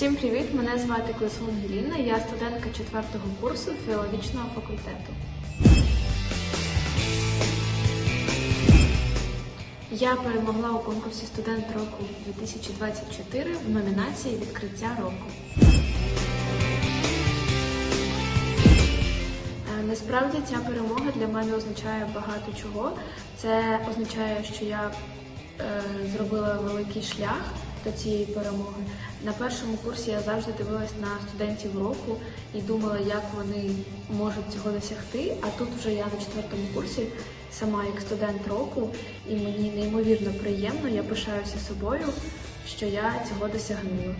Всім привіт! Мене звати Клесун Ангеліна, я студентка четвертого курсу філологічного факультету. Я перемогла у конкурсі Студент року 2024 в номінації Відкриття року. Е, Насправді ця перемога для мене означає багато чого. Це означає, що я е, зробила великий шлях до цієї перемоги. На першому курсі я завжди дивилась на студентів року і думала, як вони можуть цього досягти. А тут вже я на четвертому курсі, сама як студент року, і мені неймовірно приємно, я пишаюся собою, що я цього досягнула.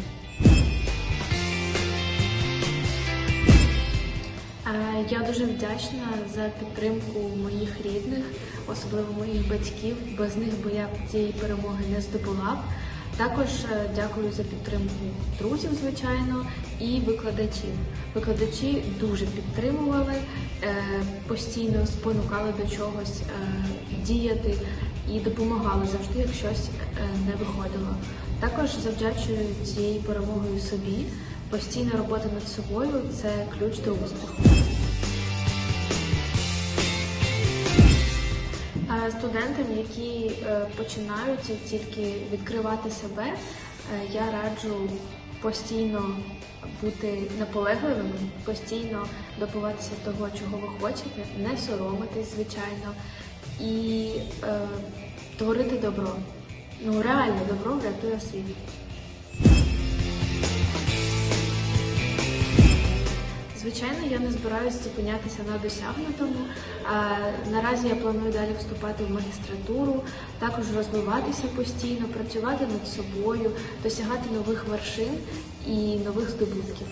Е, Я дуже вдячна за підтримку моїх рідних, особливо моїх батьків. Без них би я цієї перемоги не здобула. Також е, дякую за підтримку друзів, звичайно, і викладачів. Викладачі дуже підтримували, е, постійно спонукали до чогось е, діяти і допомагали завжди, як щось не виходило. Також завдячую цією перемогою собі. Постійна робота над собою це ключ до успіху. Студентам, які е, починають тільки відкривати себе, е, я раджу постійно бути наполегливими, постійно добиватися того, чого ви хочете, не соромитись, звичайно, і е, творити добро. Ну, реально добро врятує світ. Звичайно, я не збираюся зупинятися на досягнутому. Наразі я планую далі вступати в магістратуру, також розвиватися постійно, працювати над собою, досягати нових вершин і нових здобутків.